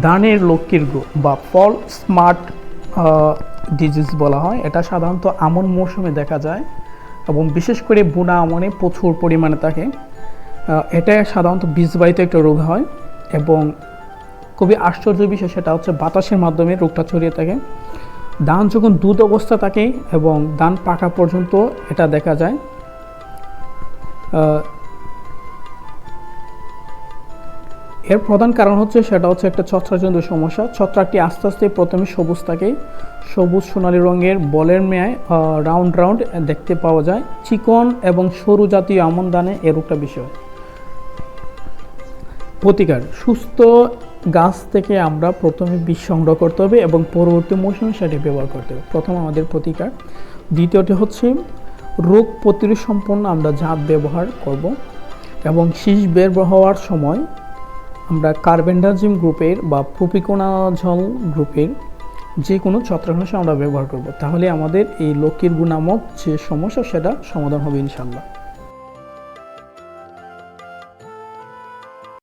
ধানের লক্ষ্মীর রোগ বা ফল স্মার্ট ডিজিজ বলা হয়। এটা সাধারণত আমন মৌসুমে দেখা যায় এবং বিশেষ করে বুনা আমনে প্রচুর পরিমাণে থাকে। এটা সাধারণত বীজবাহিত একটা রোগ হয় এবং খুবই আশ্চর্য বিষয় সেটা হচ্ছে বাতাসের মাধ্যমে রোগটা ছড়িয়ে থাকে। ধান যখন দুধ অবস্থা থাকে এবং ধান পাকা পর্যন্ত এটা দেখা যায়। এর প্রধান কারণ হচ্ছে, সেটা হচ্ছে একটা ছত্রাকজনিত সমস্যা। ছত্রাকটি আস্তে আস্তে প্রথমে সবুজ থাকে সবুজ সোনালী রঙের বলের মেয়ায় রাউন্ড রাউন্ড দেখতে পাওয়া যায়। চিকন এবং সরু জাতীয় আমন দানে এর একটা বিষয়। প্রতিকার, সুস্থ গাছ থেকে আমরা প্রথমে বীজ সংগ্রহ করতে হবে এবং পরবর্তী মৌসুমে সেটি ব্যবহার করতে হবে। প্রথম আমাদের প্রতিকার। দ্বিতীয়টি হচ্ছে, রোগ প্রতিরোধ সম্পন্ন আমরা জাত ব্যবহার করব এবং শীষ বের হওয়ার সময় আমরা কার্বেন্ডাজিম গ্রুপের বা প্রপিকোনাঝল গ্রুপের যে কোনো ছত্রাকনাশক আমরা ব্যবহার করব। তাহলে আমাদের এই লক্ষ্মীর গুণামক যে সমস্যা, সেটা সমাধান হবে ইনশাল্লাহ